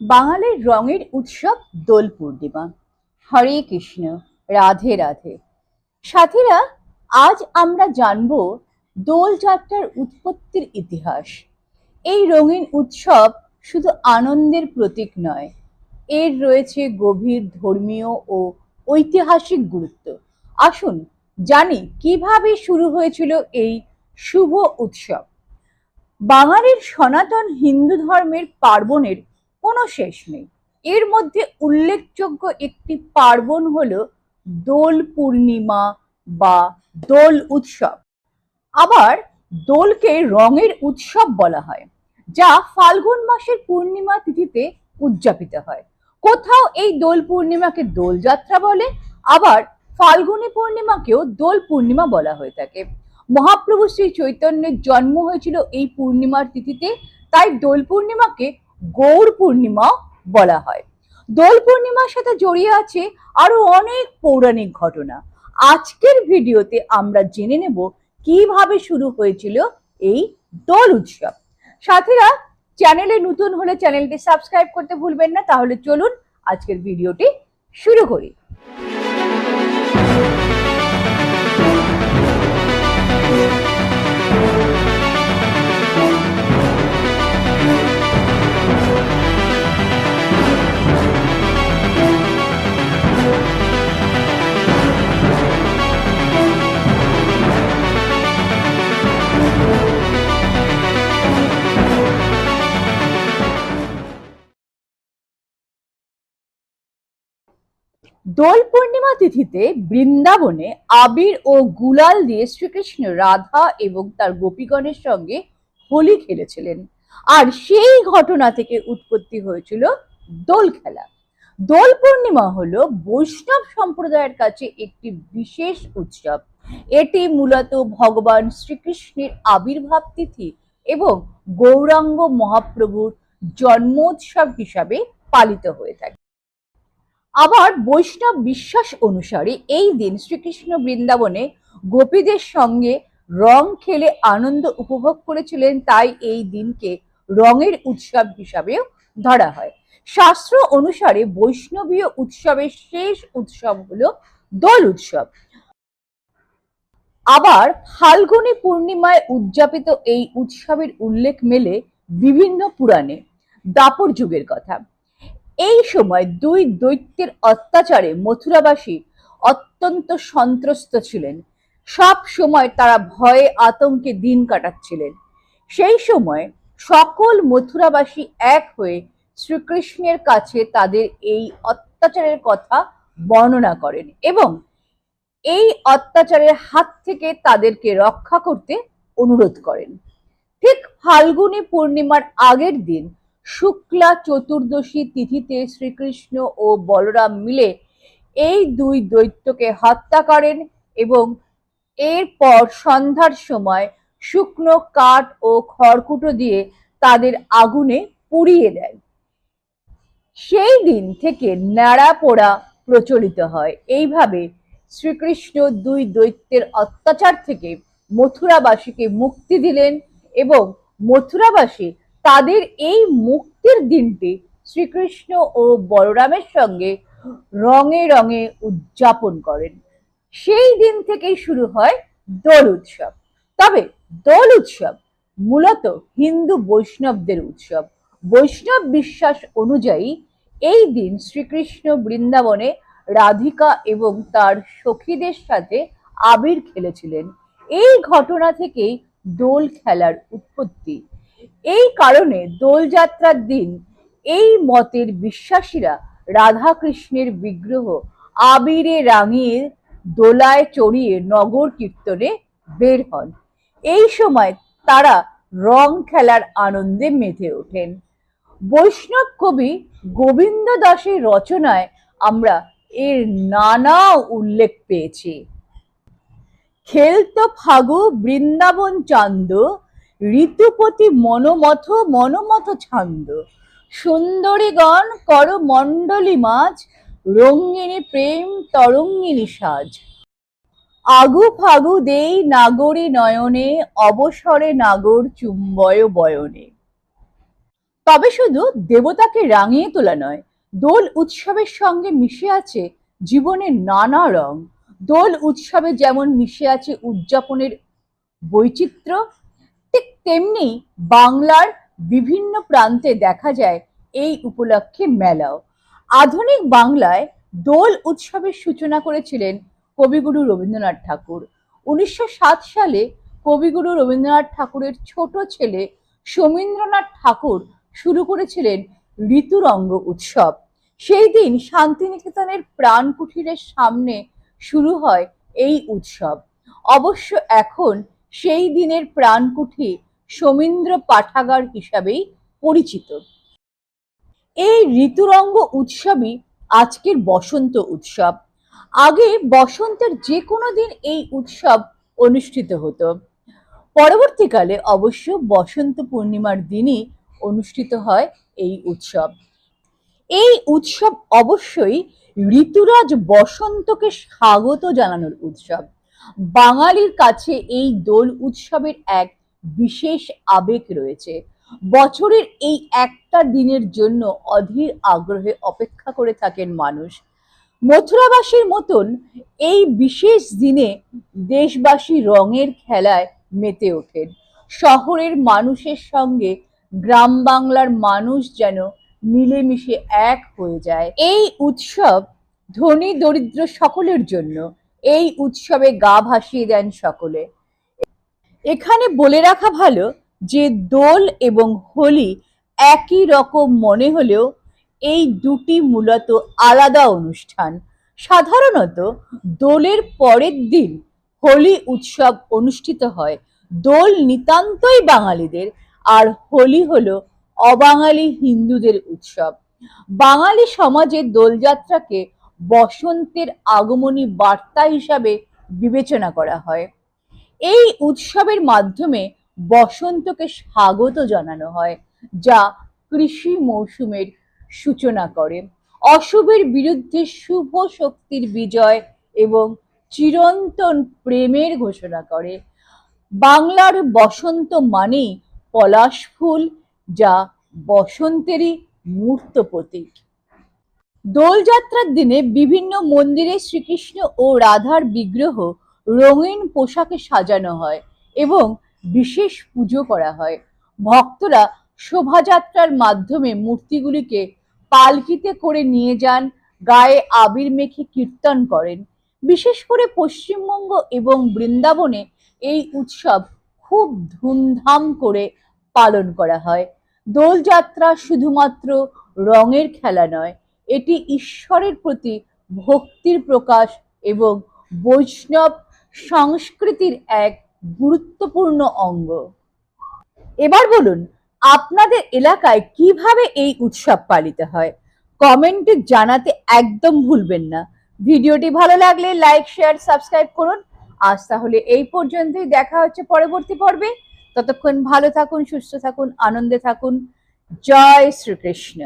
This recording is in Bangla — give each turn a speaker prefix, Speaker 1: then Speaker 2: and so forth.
Speaker 1: বাঙালির রঙের উৎসব দোল পূর্ণিমা। হরে কৃষ্ণ, রাধে রাধে। সাথীরা, আজ আমরা জানব দোল যাত্রার উৎপত্তির ইতিহাস। এই রঙিন উৎসব শুধু আনন্দের প্রতীক নয়, এর রয়েছে গভীর ধর্মীয় ও ঐতিহাসিক গুরুত্ব। আসুন জানি কীভাবে শুরু হয়েছিল এই শুভ উৎসব। বাঙালির সনাতন হিন্দু ধর্মের পার্বণের কোনো শেষ নেই। এর মধ্যে উল্লেখযোগ্য একটি পার্বণ হলো দোল পূর্ণিমা বা দোল উৎসব। আবার দোলকে রঙের উৎসব বলা হয়, যা ফাল্গুন মাসের পূর্ণিমা তিথিতে উদযাপিত হয়। কোথাও এই দোল পূর্ণিমাকে দোলযাত্রা বলে, আবার ফাল্গুনী পূর্ণিমাকেও দোল পূর্ণিমা বলা হয়ে থাকে। মহাপ্রভু শ্রী চৈতন্যের জন্ম হয়েছিল এই পূর্ণিমার তিথিতে, তাই দোল পূর্ণিমাকে গৌর পূর্ণিমা বলা হয়। দোল পূর্ণিমার সাথে জড়িয়ে আছে আরও অনেক পৌরাণিক ঘটনা। আজকের ভিডিওতে আমরা জেনে নেব কীভাবে শুরু হয়েছিল এই দোল উৎসব। সাথীরা, চ্যানেলে নতুন হলে চ্যানেলটি সাবস্ক্রাইব করতে ভুলবেন না, তাহলে চলুন আজকের ভিডিওটি শুরু করি। দোল পূর্ণিমা তিথিতে বৃন্দাবনে আবির ও গুলাল দিয়ে শ্রীকৃষ্ণ রাধা এবং তার গোপীগণের সঙ্গে হোলি খেলেছিলেন। আর সেই ঘটনা থেকে উৎপত্তি হয়েছিল দোল খেলা। দোল পূর্ণিমা হলো বৈষ্ণব সম্প্রদায়ের কাছে একটি বিশেষ উৎসব। এটি মূলত ভগবান শ্রীকৃষ্ণের আবির্ভাব তিথি এবং গৌরাঙ্গ মহাপ্রভুর জন্মোৎসব হিসাবে পালিত হয়ে থাকে। আবার বৈষ্ণব বিশ্বাস অনুসারে এই দিন শ্রীকৃষ্ণ বৃন্দাবনে গোপীদের সঙ্গে রং খেলে আনন্দ উপভোগ করেছিলেন, তাই এই দিনকে রঙের উৎসব হিসাবেও ধরা হয়। শাস্ত্র অনুসারে বৈষ্ণবীয় উৎসবের শেষ উৎসব হলো দোল উৎসব। আবার ফাল্গুনী পূর্ণিমায় উদযাপিত এই উৎসবের উল্লেখ মেলে বিভিন্ন পুরাণে। দাপর যুগের কথা। এই সময় দুই দৈত্যের অত্যাচারে মথুরাবাসী অত্যন্ত সন্ত্রস্ত ছিলেন। সব সময় তারা ভয়ে আতঙ্কে দিন কাটাচ্ছিলেন। সেই সময় সকল মথুরাবাসী এক হয়ে শ্রীকৃষ্ণের কাছে তাদের এই অত্যাচারের কথা বর্ণনা করেন এবং এই অত্যাচারের হাত থেকে তাদেরকে রক্ষা করতে অনুরোধ করেন। ঠিক ফাল্গুনী পূর্ণিমার আগের দিন শুক্লা চতুর্দশী তিথিতে শ্রীকৃষ্ণ ও বলরাম মিলে এই দুই দৈত্যকে হত্যা করেন এবং এরপর সন্ধ্যার সময় শুকনো কাঠ ও খড়কুটো দিয়ে তাদের আগুনে পুড়িয়ে দেয়। সেই দিন থেকে ন্যাড়া পোড়া প্রচলিত হয়। এইভাবে শ্রীকৃষ্ণ দুই দৈত্যের অত্যাচার থেকে মথুরাবাসীকে মুক্তি দিলেন এবং মথুরাবাসী তাদের এই মুক্তির দিনটি শ্রীকৃষ্ণ ও বলরামের সঙ্গে রঙে রঙে উদযাপন করেন। সেই দিন থেকেই শুরু হয় দোল উৎসব। তবে দোল উৎসব মূলত হিন্দু বৈষ্ণবদের উৎসব। বৈষ্ণব বিশ্বাস অনুযায়ী এই দিন শ্রীকৃষ্ণ বৃন্দাবনে রাধিকা এবং তার সখীদের সাথে আবির খেলেছিলেন। এই ঘটনা থেকেই দোল খেলার উৎপত্তি এই কারণে দোলযাত্রার দিন এই মতের বিশ্বাসীরা রাধা কৃষ্ণের বিগ্রহ আবিরে রাঙিয়ে দোলায় চড়িয়ে নগর কীর্তনে বের হন। এই সময় তারা রং খেলার আনন্দে মেতে ওঠেন। বৈষ্ণব কবি গোবিন্দ দাসের রচনায় আমরা এর নানা উল্লেখ পেয়েছি। খেলতো ফাগু বৃন্দাবন চান্দ ঋতুপতি মনোমথ মনোমথ ছান্দ। সুন্দরীগণ কর মণ্ডলী মাছ রঙ্গিনী প্রেম তরঙ্গিনী সাজ। আগু ফাগু দেই নাগরী নয়নে, অবসরে নাগর চুম্বয় বয়নে। তবে শুধু দেবতাকে রাঙিয়ে তোলা নয়, দোল উৎসবের সঙ্গে মিশে আছে জীবনের নানা রং। দোল উৎসবে যেমন মিশে আছে উদযাপনের বৈচিত্র্য তেমনি বাংলার বিভিন্ন প্রান্তে দেখা যায় এই উপলক্ষে মেলাও। আধুনিক বাংলায় দোল উৎসবের সূচনা করেছিলেন কবিগুরু রবীন্দ্রনাথ ঠাকুর। উনিশশো সাত সালে কবিগুরু রবীন্দ্রনাথ ঠাকুরের ছোট ছেলে সমীন্দ্রনাথ ঠাকুর শুরু করেছিলেন ঋতুরঙ্গ উৎসব। সেই দিন শান্তিনিকেতনের প্রাণ কুঠিরের সামনে শুরু হয় এই উৎসব। অবশ্য এখন সেই দিনের প্রাণকুঠি সমীন্দ্র পাঠাগার হিসাবেই পরিচিত। এই ঋতুরঙ্গ উৎসবই আজকের বসন্ত উৎসব। আগে বসন্তের যে কোনো দিন এই উৎসব অনুষ্ঠিত হতো। পরবর্তীকালে অবশ্য বসন্ত পূর্ণিমার দিনই অনুষ্ঠিত হয় এই উৎসব। এই উৎসব অবশ্যই ঋতুরাজ বসন্তকে স্বাগত জানানোর উৎসব। বাঙালির কাছে এই দোল উৎসবের এক বিশেষ আবেগ রয়েছে। বছরের এই একটা দিনের জন্য অধীর আগ্রহে অপেক্ষা করে থাকেন মানুষ। মথুরাবাসীর মতন এই বিশেষ দিনে দেশবাসী রঙের খেলায় মেতে ওঠেন। শহরের মানুষের সঙ্গে গ্রাম বাংলার মানুষ যেন মিলেমিশে এক হয়ে যায়। এই উৎসব ধনী দরিদ্র সকলের জন্য। এই উৎসবে গা ভাসিয়ে দেন সকলে। এখানে বলে রাখা ভালো যে দোল এবং হোলি একই রকম মনে হলেও এই দুটি মূলত আলাদা অনুষ্ঠান। সাধারণত দোলের পরের দিন হোলি উৎসব অনুষ্ঠিত হয়। দোল নিতান্তই বাঙালিদের, আর হোলি হলো অবাঙালি হিন্দুদের উৎসব। বাঙালি সমাজে দোলযাত্রাকে বসন্তের আগমনী বার্তা হিসাবে বিবেচনা করা হয়। এই উৎসবের মাধ্যমে বসন্তকে স্বাগত জানানো হয়, যা কৃষি মৌসুমের সূচনা করে। অশুভের বিরুদ্ধে শুভ শক্তির বিজয় এবং চিরন্তন প্রেমের ঘোষণা করে। বাংলার বসন্ত মানেই পলাশ ফুল, যা বসন্তেরই মূর্ত প্রতীক। দোলযাত্রার দিনে বিভিন্ন মন্দিরে শ্রীকৃষ্ণ ও রাধার বিগ্রহ রঙিন পোশাকে সাজানো হয় এবং বিশেষ পুজো করা হয়। ভক্তরা শোভাযাত্রার মাধ্যমে মূর্তিগুলিকে পালকিতে করে নিয়ে যান, গায়ে আবির মেখে কীর্তন করেন। বিশেষ করে পশ্চিমবঙ্গ এবং বৃন্দাবনে এই উৎসব খুব ধুমধাম করে পালন করা হয়। দোলযাত্রা শুধুমাত্র রঙের খেলা নয়, এটি ঈশ্বরের প্রতি ভক্তির প্রকাশ এবং বৈষ্ণব সংস্কৃতির এক গুরুত্বপূর্ণ অঙ্গ। এবার বলুন, আপনাদের এলাকায় কীভাবে এই উৎসব পালিত হয়? কমেন্টে জানাতে একদম ভুলবেন না। ভিডিওটি ভালো লাগলে লাইক শেয়ার সাবস্ক্রাইব করুন। আজ তাহলে এই পর্যন্তই। দেখা হচ্ছে পরবর্তী পর্বে। ততক্ষণ ভালো থাকুন, সুস্থ থাকুন, আনন্দে থাকুন। জয় শ্রীকৃষ্ণ।